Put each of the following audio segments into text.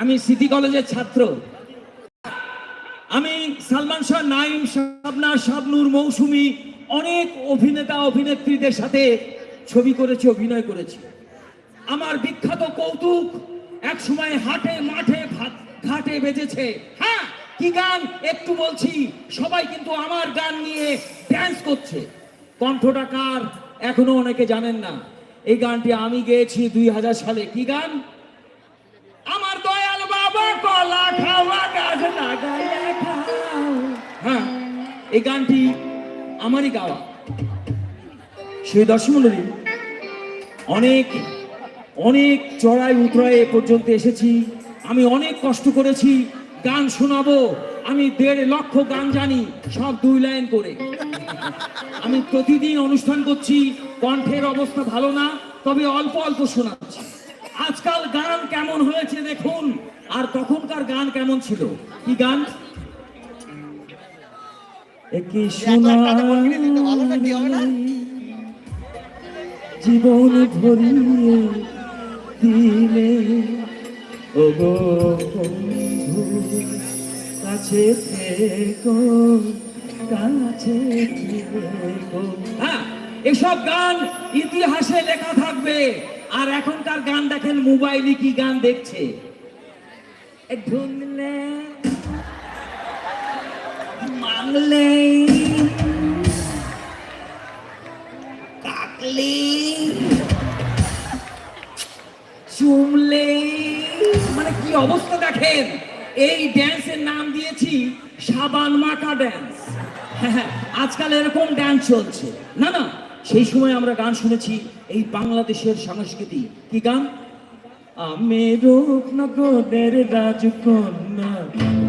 আমি সিটি কলেজের ছাত্র। আমি সালমান শাহ, নাইম, শাবনা, শাবনুর, মৌসুমী অনেক অভিনেতা, অভিনেত্রীদের সাথে ছবি করেছি, অভিনয় করেছি। আমার বিখ্যাত কৌতুক এক সময় হাটে, মাঠে ঘাটে বেজেছে। হ্যাঁ কি গান? একটু বলছি, সবাই কিন্তু আমার গান নিয়ে ড্যান্স করছে। কণ্ঠটা কার? এখনও অনেকে জানেন না। এই গানটি আমি গেয়েছি দুই হাজার সালে। কি গান? এই গানটি আমারই গাওয়া। সেই দর্শমন্ডলী অনেক অনেক চড়াই উতরাই এ পর্যন্ত এসেছি। আমি অনেক কষ্ট করেছি, গান শোনাবো। আমি দেড় লক্ষ গান জানি, সব দুই লাইন করে। আমি প্রতিদিন অনুষ্ঠান করছি, কণ্ঠের অবস্থা ভালো না, তবে অল্প অল্প শোনাচ্ছি। আজকাল গান কেমন হয়েছে দেখুন, আর তখনকার গান কেমন ছিল? কি গান? জীবন ভরিয়ে দিলে কাছে থেকো কাছে থেকো। হ্যাঁ এসব গান ইতিহাসে লেখা থাকবে আর এখনকার গান দেখেন মোবাইলে কি গান দেখছে? ঢুনলে চুমলে মানে কি অবস্থা দেখেন? এই ড্যান্সের নাম দিয়েছি সাবান মাখা ড্যান্স আজকাল এরকম ড্যান্স চলছে। না না, সেই সময় আমরা গান শুনেছি এই বাংলাদেশের সংস্কৃতি কি গান? আমি রূপনগরের রাজকন্যা।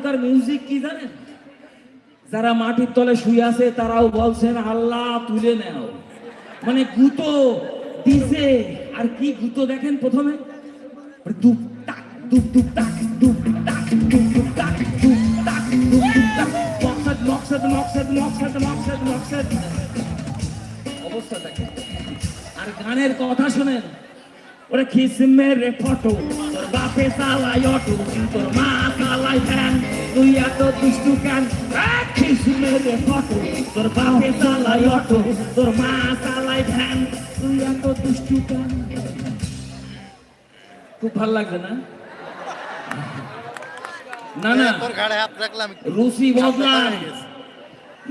এখনকার মিউজিক কি জানেন? যারা মাটির তলে শুয়ে আছে, তারাও বলছেন, আল্লাহ, তুলে নাও। মানে গুতো দিছে। আর কি গুতো দেখেন প্রথমে? আর গানের কথা শোনেন। ওরে খিসমের ফটো। তোর বাপে চালাই অটো তোর মা চালাই ভ্যান তুই এত দুষ্টু কেন? খিসমের ফটো। তোর বাপে চালাই অটো তোর মা চালাই ভ্যান তুই এত দুষ্টু খুব ভালো লাগছে না? না না। রুচি বদলান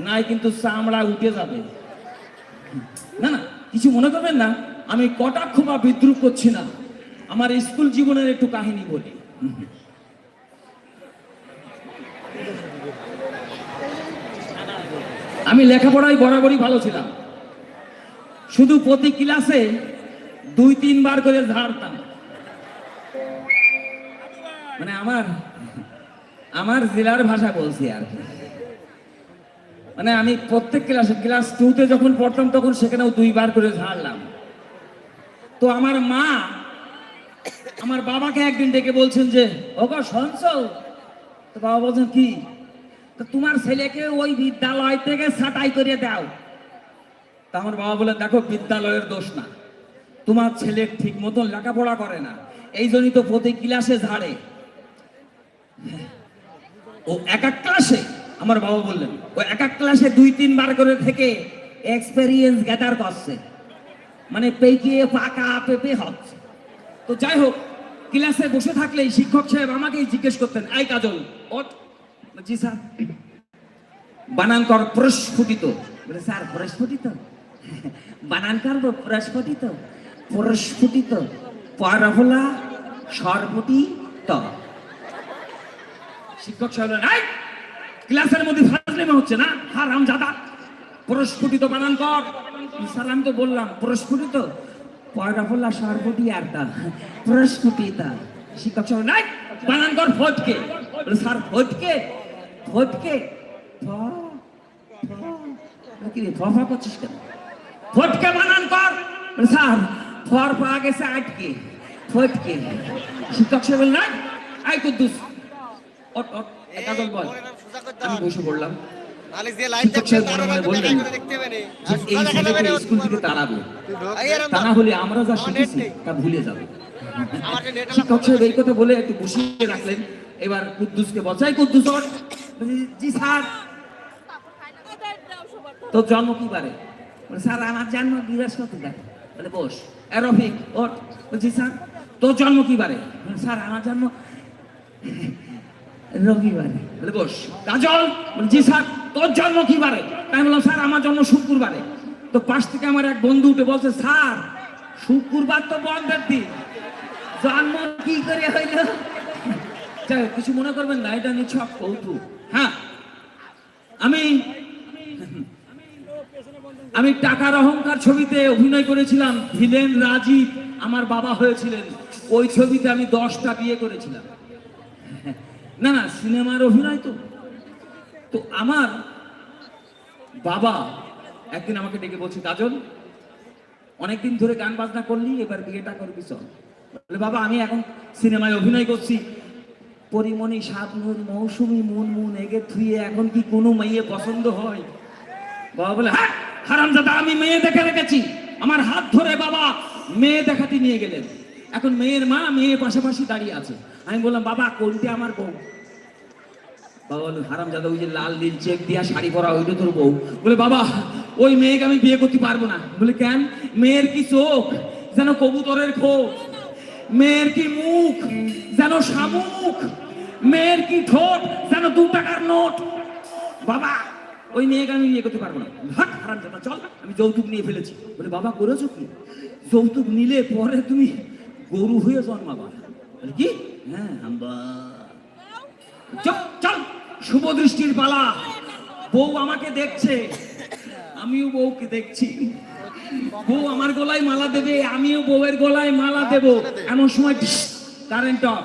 নাই কিন্তু চামড়া উঠে যাবে। না না কিছু মনে করবেন না? আমি কটাক্ষ বা বিদ্রুপ করছি না। আমার স্কুল জীবনের একটু কাহিনী বলি। আমি লেখাপড়ায় বরাবরই ভালো ছিলাম। শুধু প্রতি ক্লাসে দুই, তিনবার করে ঝাড়তাম মানে আমার আমার জেলার ভাষা বলছি আর মানে আমি প্রত্যেক ক্লাসে, ক্লাস টুতে যখন পড়তাম তখন সেখানেও দুইবার করে ঝাড়লাম। তো আমার মা আমার বাবাকে একদিন ডেকে বলছেন যে, ওগো, শুনছ? তো বাবা বলছেন, কি? তো তোমার ছেলেকে ওই বিদ্যালয় থেকে ছাটাই করে দাও। তা আমার বাবা বলে দেখো, বিদ্যালয়ের দোষ না। তোমার ছেলে ঠিক মতন লেখাপড়া করে না। এই জন্যই তো প্রতি ক্লাসে ঝাড়ে। ও এক এক ক্লাসে? আমার বাবা বললেন, ও এক এক ক্লাসে দুই, তিনবার করে থেকে এক্সপেরিয়েন্স গ্যাদার করছে। মানে পেকিয়ে পাকা পেপে হচ্ছে। তো যাই হোক ক্লাসে বসে থাকলেই শিক্ষক সাহেব আমাকেই জিজ্ঞেস করতেন আই কাজল জি স্যার। বানান প্রস্ফুটিত। বলে স্যার প্রস্ফুটিত? বানান করব প্রস্ফুটিত। প্রস্ফুটিত। পরফলা সর্বটিত শিক্ষক সাহেব "এই, ক্লাসের মধ্যে ফাজলেমা হচ্ছে না? হারাম জাদা প্রস্ফুটিত বানান কর স্যার আমি তো বললাম প্রস্ফুটিত। পয়রা বললা সর্বটি আরটা শিক্ষক সাহেব নাই বানান কর ফটকে স্যার ফটকে ফটকে ফ, ফ। কি রে ফ ফ করছিস কেন? ফটকে বানান কর স্যার ফর পা গেছে আটকে ফটকে শিক্ষক বলে, নাই আই কুদ্দুস ওট ওট কাজল বল। আমি বসে পড়লাম। দেখতে পারে যে এই ছেলেকে স্কুল থেকে তাড়াবে। তা না হলে আমরা যা শিখেছি তা ভুলে যাবে। শিক্ষক সাহেব এই কথা বলে একটু বসিয়ে রাখলেন। এবার কুদ্দুসকে বসাই কুদ্দুস জি স্যার। তোর জন্ম কি পারে স্যার আমার জন্ম বৃহস্পতিবার। বলে বস রফিক ওঠ। বলছি স্যার তোর জন্ম কি পারে স্যার আমার জন্ম রবিবারে বলে, বস, কাজল? জি, স্যার, তোর জন্ম কি বারে? বললাম, স্যার, আমার জন্ম শুক্রবারে। তো পাশ থেকে আমার এক বন্ধু উঠে বলছে, স্যার, শুক্রবার তো বন্ধের দিন। জন্ম কি করে হইল? যাই কিছু মনে করবেন না, এটা নিছক কৌতুক। হ্যাঁ আমি আমি টাকার অহংকার ছবিতে অভিনয় করেছিলাম, ভিলেন রাজীব আমার বাবা হয়েছিলেন। ওই ছবিতে আমি দশটা বিয়ে করেছিলাম। না না, সিনেমার অভিনয় তো। তো আমার বাবা একদিন আমাকে ডেকে বলছে, কাজল, অনেকদিন ধরে গান বাজনা করলি, এবার বিয়েটা করবি, চল। বলে, বাবা, আমি এখন সিনেমায় অভিনয় করছি। পরিমণি শাবনুর মৌসুমি মুন মুন এগে থুয়ে এখন কি কোনো মেয়ে পছন্দ হয়? বাবা বলে হ্যাঁ হারামজাদা, আমি মেয়ে দেখে রেখেছি। আমার হাত ধরে বাবা মেয়ে দেখাতে নিয়ে গেলেন। এখন মেয়ের মা মেয়ে পাশাপাশি দাঁড়িয়ে আছে। আমি বললাম, বাবা, কোনটি আমার বউ? বাবা বলল হারাম দাদা ওই যে লাল নীল চেক দিয়া শাড়ি পরা, ওইটা তোর বউ? বলে, বাবা, ওই মেয়েকে আমি বিয়ে করতে পারব না। বলে, কেন? মেয়ের কি চোখ? যেন কবুতরের খোপ? মেয়ের কি মুখ? যেন শামুক? মেয়ের কি ঠোঁট? যেন দু টাকার নোট? বাবা, ওই মেয়েকে আমি বিয়ে করতে পারব না। হাট হারাম দাদা চল, আমি যৌতুক নিয়ে ফেলেছি। বলে, বাবা, করেছ কি? যৌতুক নিলে পরে তুমি গরু হয়ে জন্মাবা। কি? হ্যাঁ শুভ দৃষ্টির পালা। বউ আমাকে দেখছে, আমিও বউকে দেখছি। বউ আমার গলায় মালা দেবে, আমিও বউয়ের গলায় মালা দেব। এমন সময় কারেন্ট অফ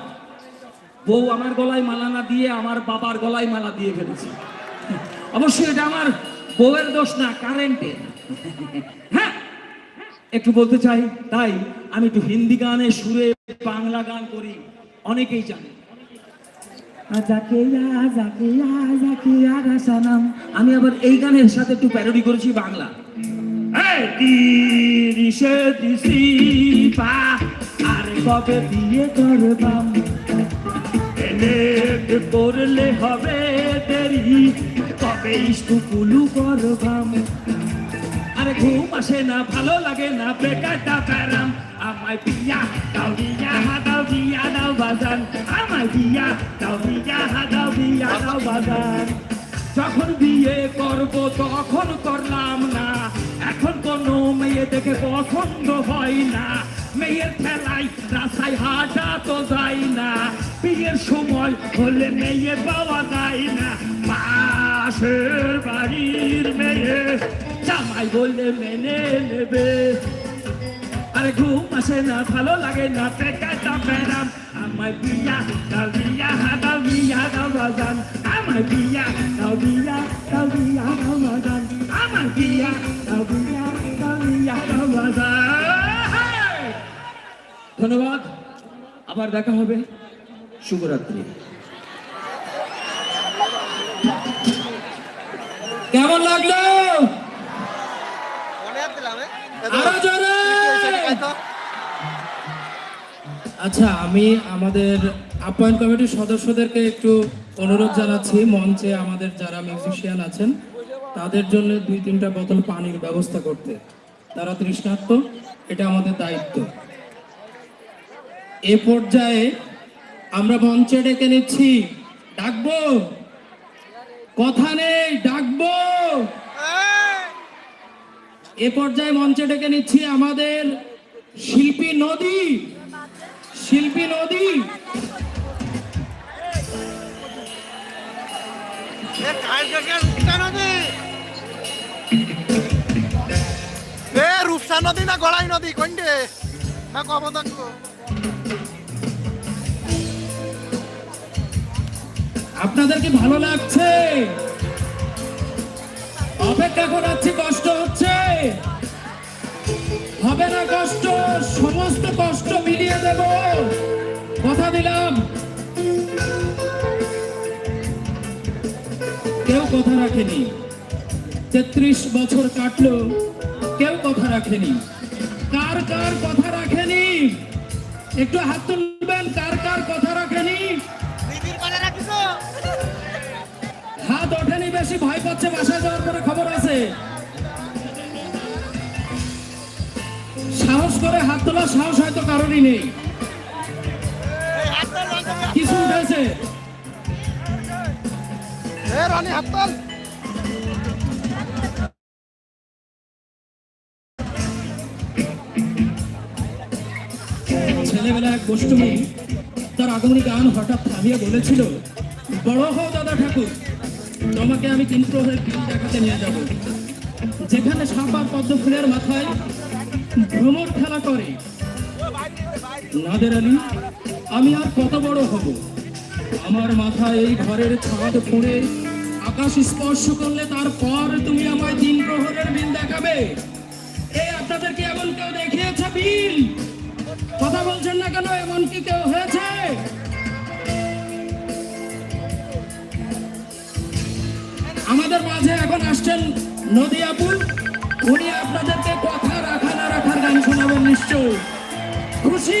বউ আমার গলায় মালা না দিয়ে আমার বাবার গলায় মালা দিয়ে ফেলেছে। অবশ্যই এটা আমার বউয়ের দোষ না কারেন্টের হ্যাঁ একটু বলতে চাই, তাই আমি একটু হিন্দি গানে সুরে বাংলা গান করি। অনেকেই জানে। আমি আবার এই গানের সাথে একটু প্যারোডি করেছি বাংলা। করলে হবে দেরি, কবে স্কুলু করবাম? আরে ঘুম আসে না, ভালো লাগে না, বেকারটা প্যারাম আমায় বিয়া দাও বিয়া দাও বিয়া দাও বাজান। আমায় বিয়া দাও বিয়া দাও বিয়া দাও বাজান। যখন বিয়ে করব, তখন করলাম না। এখন কোনো মেয়ে দেখে পছন্দ হয় না। মেয়ের খেলায় রাস্তায় হাঁটা তো যায় না। বিয়ের সময় হলে মেয়ে পাওয়া যায় না। পাশের বাড়ির মেয়ে জামাই বললে মেনে নেবে। আরে ঘুম আসে না, ভালো লাগে না পেটাটা প্যারাম। আমার বিয়া দাও বিয়া দাও বিয়া দাও, বাজান। আমার বিয়া দাও বিয়া দাও বিয়া দাও আমার বিয়া দাও বিয়া দাও বিয়া দাও ধন্যবাদ। আবার দেখা হবে। শুভরাত্রি। কেমন লাগল! আচ্ছা আমি আমাদের আপ্যায়ন কমিটির সদস্যদেরকে একটু অনুরোধ জানাচ্ছি মঞ্চে আমাদের যারা মিউজিশিয়ান আছেন তাদের জন্য দুই তিনটা বোতল পানির ব্যবস্থা করতে। তারা তৃষ্ণার্ত এটা আমাদের দায়িত্ব। এ পর্যায়ে আমরা মঞ্চে ডেকে নিচ্ছি ডাকবো! কথা নেই, ডাকবো। এ পর্যায়ে মঞ্চে ডেকে নিচ্ছি আমাদের শিল্পী নদী। শিল্পী নদী। রূপসা নদী? না গড়াই নদী, কোনটে? না কব থাকব আপনাদের কি ভালো লাগছে? অপেক্ষা করাচ্ছি, কষ্ট হচ্ছে। হবে না কষ্ট, সমস্ত কষ্ট মিলিয়ে দেব। কথা দিলাম। কেউ কথা রাখেনি। তেত্রিশ বছর কাটলো, কেউ কথা রাখেনি। কার কার কথা রাখেনি? একটু হাত তুলবেন বেশি ভয় পাচ্ছে বাসায় যাওয়ার পরে খবর আছে। সাহস করে হাত তোলার সাহস হয়তো কারণই নেই। কিছু উঠেছে। এ হাত তোল। ছেলেবেলা এক গোষ্ঠী তার আগমনী গান হঠাৎ থামিয়ে বলেছিল বড় হও দাদা ঠাকুর। তোমাকে আমি তিন প্রহরের দিন দেখাতে নিয়ে যাব। যেখানে সাপ পদ্ম ফুলের মাথায় ভ্রমর খেলা করে। নাদের আলী, আমি আর কত বড় হব? আমার মাথায় এই ঘরের ছাদ পড়ে আকাশ স্পর্শ করলে তারপর তুমি আমায় তিন প্রহরের বিল দেখাবে। এই আপনাদেরকে এমন কেউ দেখিয়েছে বিল? কথা বলছেন না কেন? এমন কি কেউ হয়েছে? আমাদের মাঝে এখন আসছেন নদিয়াপুর উনি আপনাদেরকে কথা রাখা না রাখার গান শোনাবেন নিশ্চয় খুশি?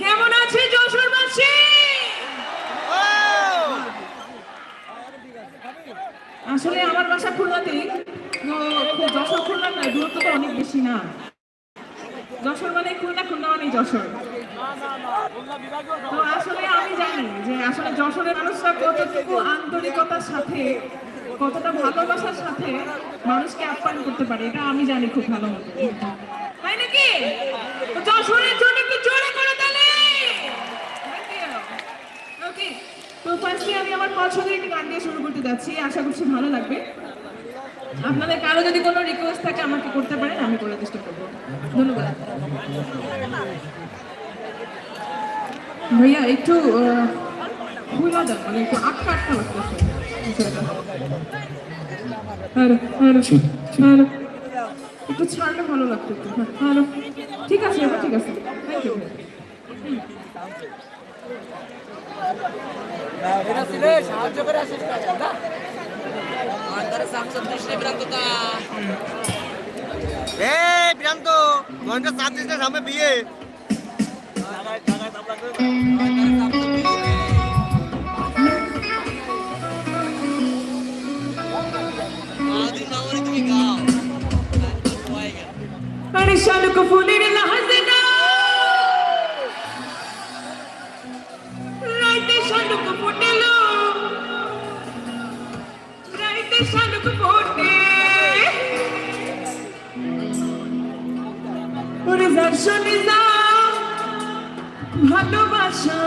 কেমন আছে যশোরবাসী ও আসলে আমার বাসা খুলনাতেই তো যশোর খুলনা না দূরত্ব তো অনেক বেশি না। যশোর মানে খুলনা খুলনা মানে যশোর। তো আসলে আমি জানি যে আসলে যশোরের মানুষরা কতটুকু আন্তরিকতার সাথে কতটা ভালোবাসার সাথে মানুষকে আপ্যায়ন করতে পারে, এটা আমি জানি খুব ভালো মতো। নাকি? ওকে তো ফার্স্টে আমি আমার শুরু করতে যাচ্ছি, আশা করছি ভালো লাগবে। আপনাদের কারও যদি কোনো রিকোয়েস্ট থাকে আমাকে করতে পারেন, আমি করার চেষ্টা করব। ধন্যবাদ। ভাইয়া, একটু মানে একটু আটকা আটকা লাগতেছে। একটু ছাড়লে ভালো লাগতো একটু। হ্যাঁ, হ্যালো ঠিক আছে এবার ঠিক আছে। থ্যাংক ইউ এ প্রিয়ান্ত মহেন্দ্র চার দিন সামনে বিয়ে। আরে শালুক ফুলের লাহাজনা রাইতে শালুক ফুটেল রাইতে শালুক ফোটে ওরে ভালোবাসা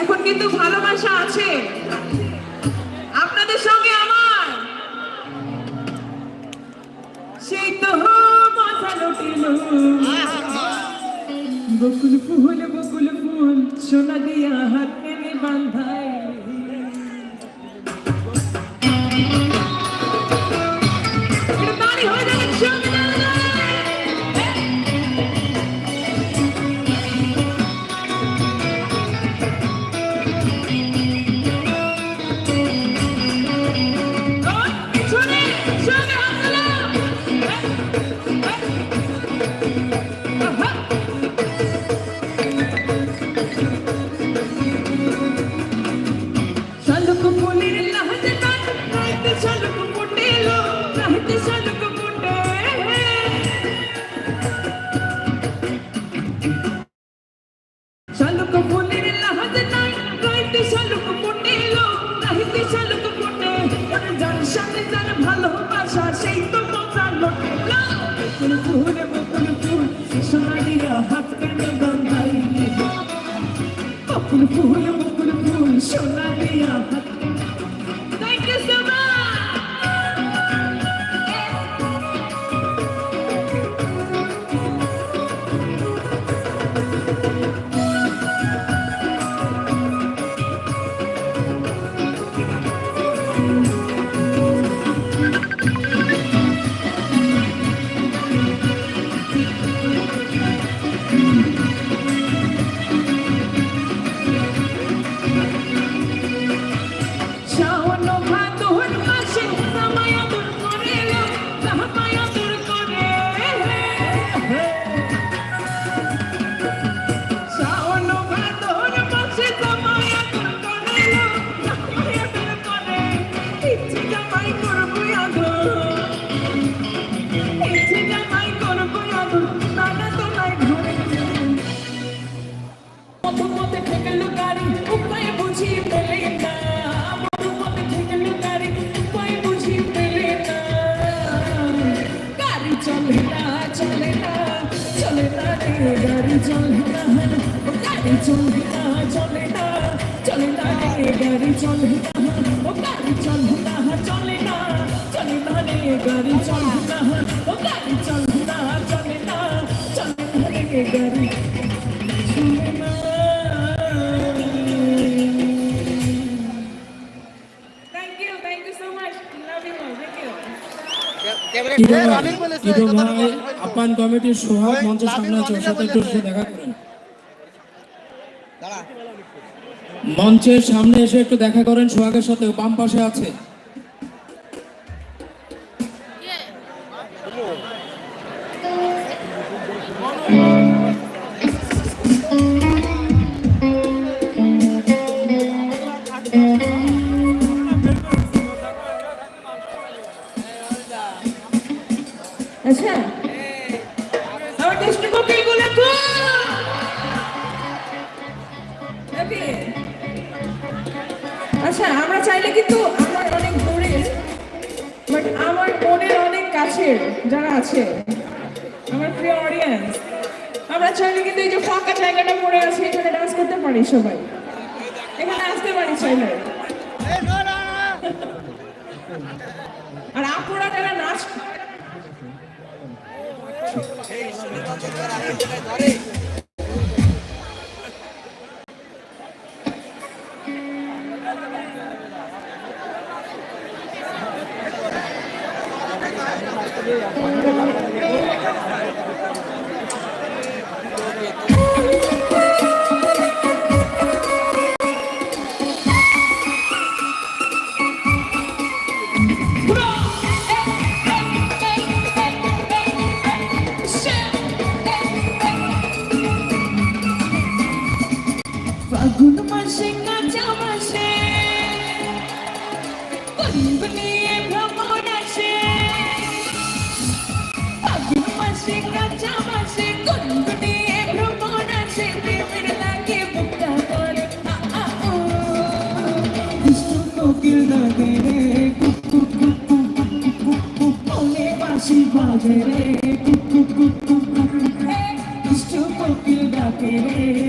এখন কিন্তু ভালোবাসা আছে। সেই তো মজা লুটিল বকুল ফুল বকুল ফুল সোনা দিয়া হাত বান্ধাই হয়ে চলে না গাড়ি চলে না চলে না চলে না রে গাড়ি চলে না ও গাড়ি চলে না চলে না চলে না রে গাড়ি চলে না ও গাড়ি চলে না চলে না চলে না রে গাড়ি চলে না Thank you, thank you so much. Love you all. Thank you. আহ্বান কমিটির সোহাগ মঞ্চের সামনে আছে সাথে একটু দেখা করেন। মঞ্চের সামনে এসে একটু দেখা করেন সোহাগের সাথে বাম পাশে আছে। কোকিল রে কুকুর কুকুর বাজে রে কুকুর কুকুর কুকুর রে